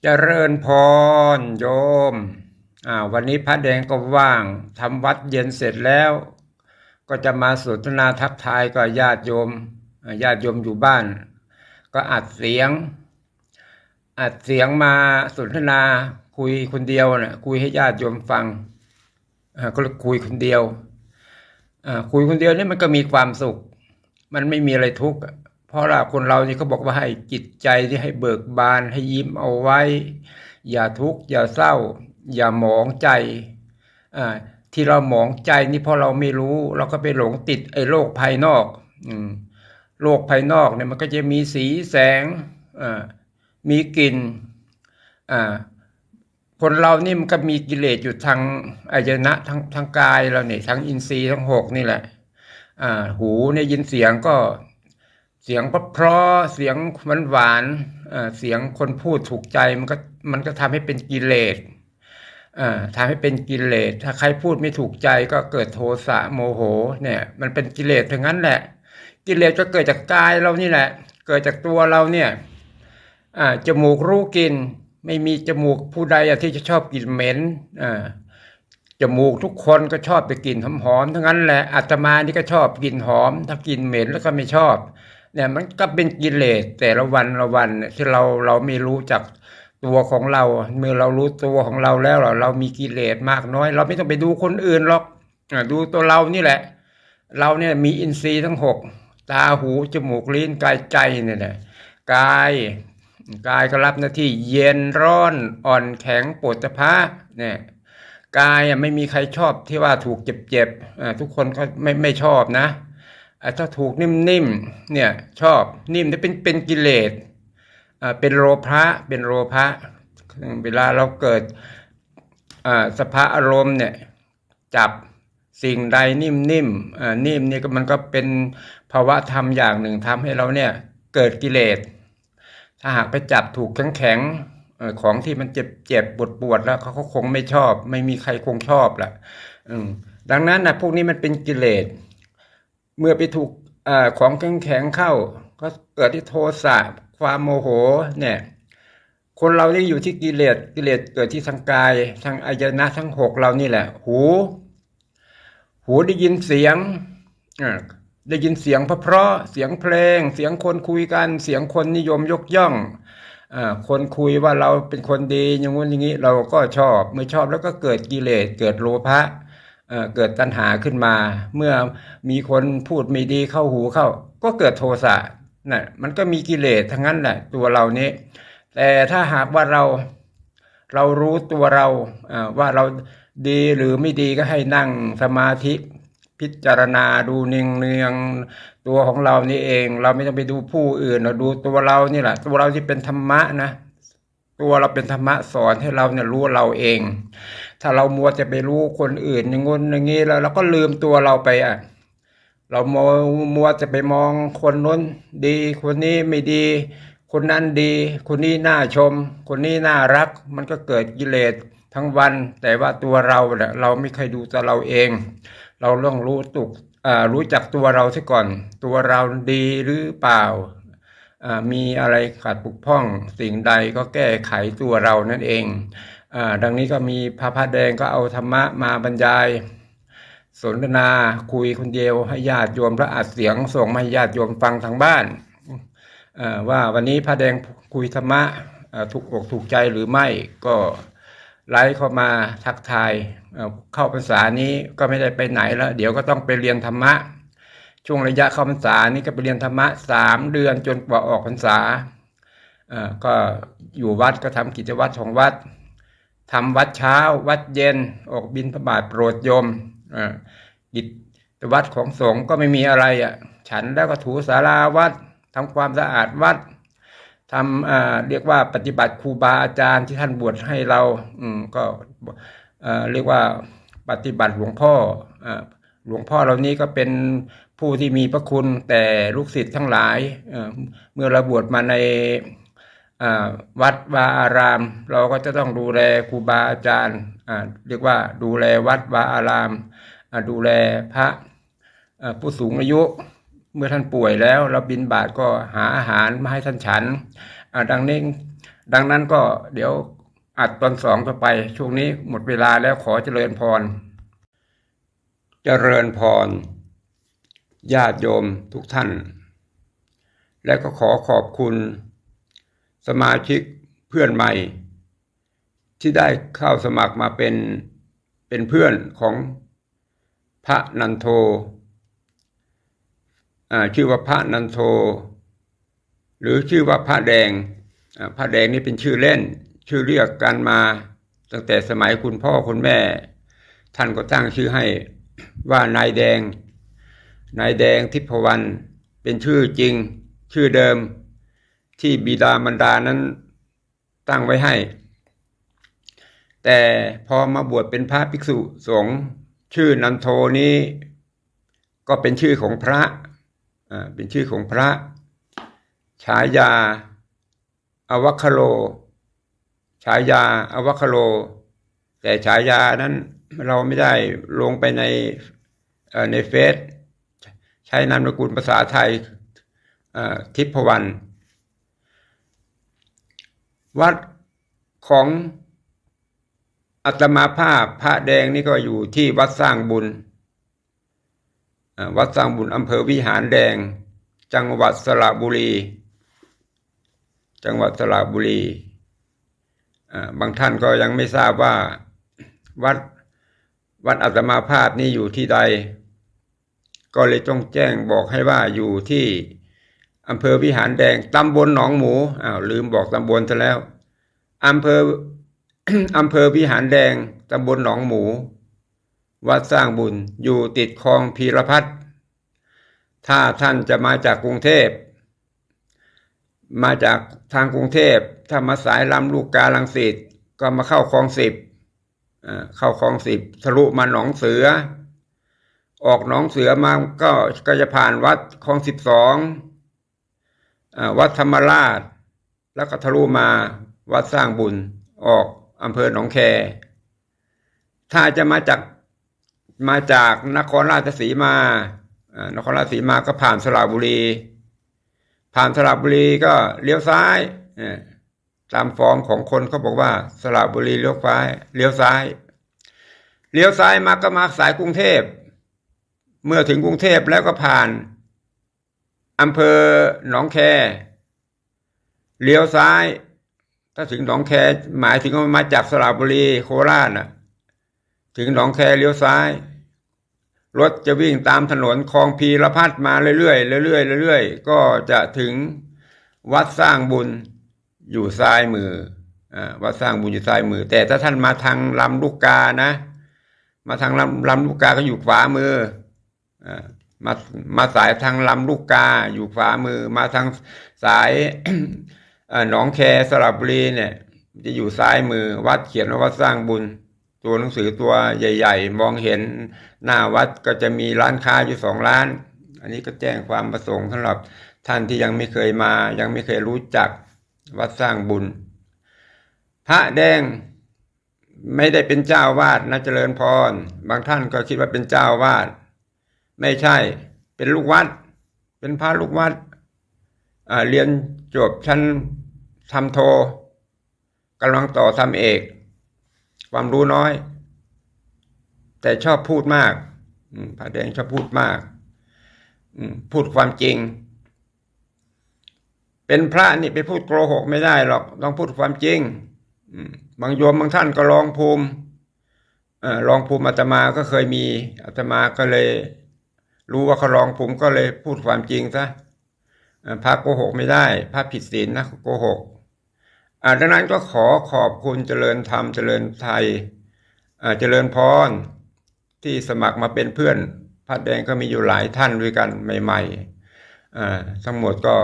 จเจริญพรโยม อ่า วันนี้พระแดงก็ว่างทำวัดเย็นเสร็จแล้ว ก็จะมาสนทนาทักทายกับญาติโยมญาติโยมอยู่บ้าน ก็อัดเสียง อัดเสียงมาสนทนาคุยคนเดียวนะคุยให้ญาติโยมฟังอ่าก็คุยคนเดียวอ่าคุยคนเดียวนี่มันก็มีความสุข มันไม่มีอะไรทุกข์ เพราะว่าคนเรานี่เขาบอกว่าให้จิตใจที่ให้เบิกบานให้ยิ้มเอาไว้ อย่าทุกข์อย่าเศร้า อย่าหมองใจอ่าที่เราหมองใจนี่เพราะเราไม่รู้ เราก็ไปหลงติดไอ้โลกภายนอกอืมโลกภายนอกเนี่ยมันก็จะมีสีแสงอ่ามีกลิ่นอ่าคนเรานี่มันก็มีกิเลสอยู่ทางอายนะทางทางกายเราเนี่ยทางอินทรีย์ทั้งหกนี่แหละอ่าหูเนี่ยยินเสียงก็ เสียงเพราะเสียงหวานหวานเสียงคนพูดถูกใจมันก็มันก็ทำให้เป็นกิเลสทำให้เป็นกิเลส ถ้าใครพูดไม่ถูกใจก็เกิดโทสะโมโห เนี่ย มันเป็นกิเลสทั้งนั้นแหละ กิเลสก็เกิดจากกายเรานี่แหละ เกิดจากตัวเราเนี่ยจมูกรู้กลิ่นไม่มีจมูกผู้ใดที่จะชอบกลิ่นเหม็นจมูกทุกคนก็ชอบแต่กลิ่นหอมๆทั้งนั้นแหละอาตมานี่ก็ชอบกลิ่นหอม ถ้ากลิ่นเหม็นแล้วก็ไม่ชอบ เนี่ยมันก็เป็นกิเลสแต่ละวันละวันเนี่ยที่เราเราไม่รู้จักตัวของเรา เมื่อเรารู้ตัวของเราแล้วเราเรามีกิเลสมากน้อย เราไม่ต้องไปดูคนอื่นหรอกดูตัวเรานี่แหละ เราเนี่ยมีอินทรีย์ทั้งหกตาหูจมูกลิ้นกายใจเนี่ยนะกายกายก็รับหน้าที่เย็นร้อนอ่อนแข็งปวดสะพะเนี่ยกายไม่มีใครชอบที่ว่าถูกเจ็บๆอ่าทุกคนก็ไม่ไม่ชอบนะ ถ้าถูกนิ่มๆเนี่ยชอบนิ่มนี่เป็นเป็นกิเลสเป็นโลภะเป็นโลภะเวลาเราเกิดอ่าสภาอารมณ์เนี่ยจับสิ่งใดนิ่มๆอ่านิ่มนี่ก็มันก็เป็นภาวะธรรมอย่างหนึ่งทำให้เราเนี่ยเกิดกิเลส ถ้าหากไปจับถูกแข็งๆของที่มันเจ็บเจ็บปวดปวดแล้วเขาคงไม่ชอบ ไม่มีใครคงชอบแหละดังนั้นนะพวกนี้มันเป็นกิเลส เมื่อไปถูกอของแข็งแข็งเข้า ก็เกิดที่โทสะความโมโหเนี่ยคนเรานี่อยู่ที่กิเลสกิเลสเกิดที่ทางกายทางอายนะทั้งหกเรานี่แหละ หู หูได้ยินเสียงได้ยินเสียงเพราะเสียงเพลง เสียงคนคุยกัน เสียงคนนิยมยกย่องอคนคุยว่าเราเป็นคนดีอย่างงู้นอย่างนี้เราก็ชอบ เมื่อชอบแล้วก็เกิดกิเลสเกิดโลภะ เกิดตัณหาขึ้นมา เมื่อมีคนพูดไม่ดีเข้าหูเข้า ก็เกิดโทสะน่ะมันก็มีกิเลสทั้งนั้นแหละตัวเรานี้ แต่ถ้าหากว่าเราเรารู้ตัวเราว่าเราดีหรือไม่ดีก็ให้นั่งสมาธิพิจารณาดูเนืองเนืองตัวของเรานี่เอง เราไม่ต้องไปดูผู้อื่นเราดูตัวเรานี่แหละ ตัวเราที่เป็นธรรมะนะ ตัวเราเป็นธรรมะสอนให้เราเนี่ยรู้เราเอง ถ้าเรามัวจะไปรู้คนอื่นอย่างงู้นอย่างนี้แล้วเราก็ลืมตัวเราไปอะ เรามัวมัวจะไปมองคนนู้นดี คนนี้ไม่ดี คนนั้นดี คนนี้น่าชม คนนี้น่ารัก มันก็เกิดกิเลสทั้งวัน แต่ว่าตัวเราเนี่ยเราไม่เคยดูตัวเราเอง เราต้องรู้ตุกอ่ารู้จักตัวเราซะก่อน ตัวเราดีหรือเปล่าอ่ามีอะไรขาดปกพร่องสิ่งใดก็แก้ไขตัวเรานั่นเอง ดังนี้ก็มีพระพระแดงก็เอาธรรมะมาบรรยาย สนทนาคุยคนเดียวให้ญาติโยมพระอัดเสียงส่งมาให้ญาติโยมฟังทางบ้านว่าวันนี้พระแดงคุยธรรมะถูกอกถูกใจหรือไม่ก็ไลฟ์เข้ามาทักทายเอ่อเข้าพรรษานี้ก็ไม่ได้ไปไหนแล้ว เดี๋ยวก็ต้องไปเรียนธรรมะ ช่วงระยะเข้าพรรษานี้ก็ไปเรียนธรรมะสามเดือนจนกว่าออกพรรษาก็อยู่วัดก็ทำกิจวัตรของวัด ทำวัดเช้า วัดเย็น ออกบินพระบาทโปรดโยมอ่ากิจวัตรของสงฆ์ก็ไม่มีอะไรอะ ฉันแล้วก็ถูศาลาวัดทำความสะอาดวัดทำอ่าเรียกว่าปฏิบัติครูบาอาจารย์ที่ท่านบวชให้เรา อืมก็อ่าเรียกว่าปฏิบัติหลวงพ่ออ่าหลวงพ่อเหล่านี้ก็เป็นผู้ที่มีพระคุณแต่ลูกศิษย์ทั้งหลายเอ่อเมื่อเราบวชมาใน วัดวาอาราม เราก็จะต้องดูแลครูบาอาจารย์เรียกว่าดูแลวัดวาอาราม ดูแลพระผู้สูงอายุเมื่อท่านป่วยแล้วเราบินบาตก็หาอาหารมาให้ท่านฉันดังนี้ดังนั้นก็เดี๋ยวอัดตอนสองต่อไป ช่วงนี้หมดเวลาแล้วขอเจริญพร เจริญพร ญาติโยมทุกท่าน และก็ขอขอบคุณ สมาชิกเพื่อนใหม่ ที่ได้เข้าสมัครมาเป็นเป็นเพื่อนของพระนันโทอ่าชื่อว่าพระนันโท หรือชื่อว่าพระแดงพระแดงนี่เป็นชื่อเล่น ชื่อเรียกกันมา ตั้งแต่สมัยคุณพ่อคุณแม่ ท่านก็ตั้งชื่อให้ว่านายแดง นายแดงทิพวรรณเป็นชื่อจริง ชื่อเดิม ที่บิดามารดานั้นตั้งไว้ให้ แต่พอมาบวชเป็นพระภิกษุสงฆ์ชื่อนันโทนี้ ก็เป็นชื่อของพระอ่าเป็นชื่อของพระ ฉายาอวัคโล ฉายาอวัคโล แต่ฉายานั้นเราไม่ได้ลงไปในเอ่อในเฟซใช้นามสกุลภาษาไทยอ่อทิพวรรณ วัดของอัตมาภาพพระแดงนี่ก็อยู่ที่วัดสร้างบุญ วัดสร้างบุญอำเภอวิหารแดง จังหวัดสระบุรี จังหวัดสระบุรีบางท่านก็ยังไม่ทราบว่าวัดวัดอัตมาภาพนี่อยู่ที่ใด ก็เลยต้องแจ้งบอกให้ว่าอยู่ที่ อำเภอวิหารแดงตำบลหนองหมูอ้าวลืมบอกตำบลซะแล้วอำเภออำเภอวิหารแดงตำบลหนองหมู วัดสร้างบุญอยู่ติดคลองพีรพัฒน์ถ้าท่านจะมาจากกรุงเทพ มาจากทางกรุงเทพ ถ้ามาสายลำลูกกาลังสิตก็มาเข้าคลองสิบเข้าคลองสิบทะลุมาหนองเสือ ออกหนองเสือมาก็ก็จะผ่านวัดคลองสิบสอง วัดธรรมราช แล้วก็ทะลุมาวัดสร้างบุญออกอำเภอหนองแค ถ้าจะมาจากมาจากนครราชสีมานครราชสีมาก็ผ่านสระบุรี ผ่านสระบุรีก็เลี้ยวซ้ายตามฟอร์มของคนเขาบอกว่าสระบุรีเลี้ยวซ้ายเลี้ยวซ้ายเลี้ยวซ้ายมาก็มาสายกรุงเทพ เมื่อถึงกรุงเทพแล้วก็ผ่าน อำเภอหนองแค เลี้ยวซ้าย ถ้าถึงหนองแคหมายถึงว่ามาจากสระบุรีโคราชนะถึงหนองแคเลี้ยวซ้าย รถจะวิ่งตามถนนคลองพีรพัฒมาเรื่อยๆเรื่อยๆเรื่อยๆก็จะถึงวัดสร้างบุญอยู่ซ้ายมืออ่าวัดสร้างบุญอยู่ซ้ายมือ แต่ถ้าท่านมาทางลำลูกกานะ มาทางลำลำลูกกาก็อยู่ขวามืออ่า มามาสายทางลำลูกกาอยู่ขวามือ มาทางสายหนองแคสระบุรีเนี่ย จะอยู่ซ้ายมือวัดเขียนว่าวัดสร้างบุญ ตัวหนังสือตัวใหญ่ ๆ มองเห็นหน้าวัดก็จะมีร้านค้าอยู่สองร้าน อันนี้ก็แจ้งความประสงค์สำหรับท่านที่ยังไม่เคยมา ยังไม่เคยรู้จักวัดสร้างบุญ พระแดงไม่ได้เป็นเจ้าวาดนะเจริญพร บางท่านก็คิดว่าเป็นเจ้าวาด ไม่ใช่ เป็นลูกวัด เป็นพระลูกวัดเรียนจบชั้นทำโทกำลังต่อทำเอก ความรู้น้อย แต่ชอบพูดมากพระแดงชอบพูดมากพูดความจริง เป็นพระนี่ไปพูดโกหกไม่ได้หรอกต้องพูดความจริงบางโยมบางท่านก็ลองภูมิลองภูมิอาตมาก็เคยมีอาตมาก็เลย รู้ว่าเขาลองภูมิก็เลยพูดความจริงซะพระโกหกไม่ได้พระผิดศีลนะโกหกดังนั้นก็ขอขอบคุณเจริญธรรมเจริญไทยเจริญพรที่สมัครมาเป็นเพื่อนพระแดงก็มีอยู่หลายท่านด้วยกันใหม่ๆทั้งหมดก็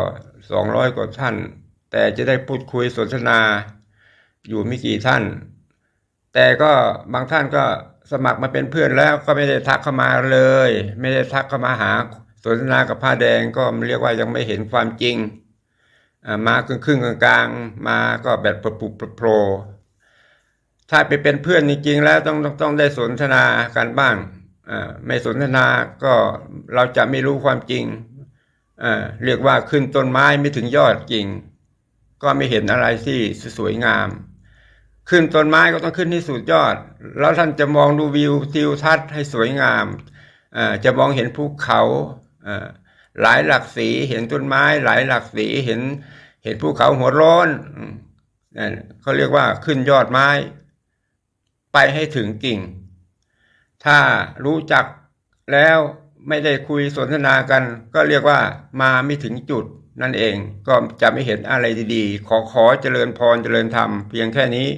สองร้อยกว่าท่าน แต่จะได้พูดคุยสนทนาอยู่ไม่กี่ท่าน แต่ก็บางท่านก็สมัครมาเป็นเพื่อนแล้วก็ไม่ได้ทักเข้ามาเลย ไม่ได้ทักเข้ามาหาสนทนากับผ้าแดงก็เรียกว่ายังไม่เห็นความจริงมาครึ่งครึ่งกลางๆมาก็แบบประปุประโปรถ้าไปเป็นเพื่อนจริงๆแล้วต้องต้องต้องได้สนทนากันบ้างไม่สนทนาก็เราจะไม่รู้ความจริงเรียกว่าขึ้นต้นไม้ไม่ถึงยอดจริง ก็ไม่เห็นอะไรที่สวยงาม ขึ้นต้นไม้ก็ต้องขึ้นที่สุดยอด แล้วท่านจะมองดูวิวทิวทัศน์ให้สวยงามอ่าจะมองเห็นภูเขาอ่าหลายหลักสีเห็นต้นไม้หลายหลักสีเห็นเห็นภูเขาหัวโร้อนนั่นเขาเรียกว่าขึ้นยอดไม้ ไปให้ถึงกิ่ง ถ้ารู้จักแล้วไม่ได้คุยสนทนากัน ก็เรียกว่ามาไม่ถึงจุดนั่นเองก็จะไม่เห็นอะไรดีๆ ขอขอเจริญพรเจริญธรรมเพียงแค่นี้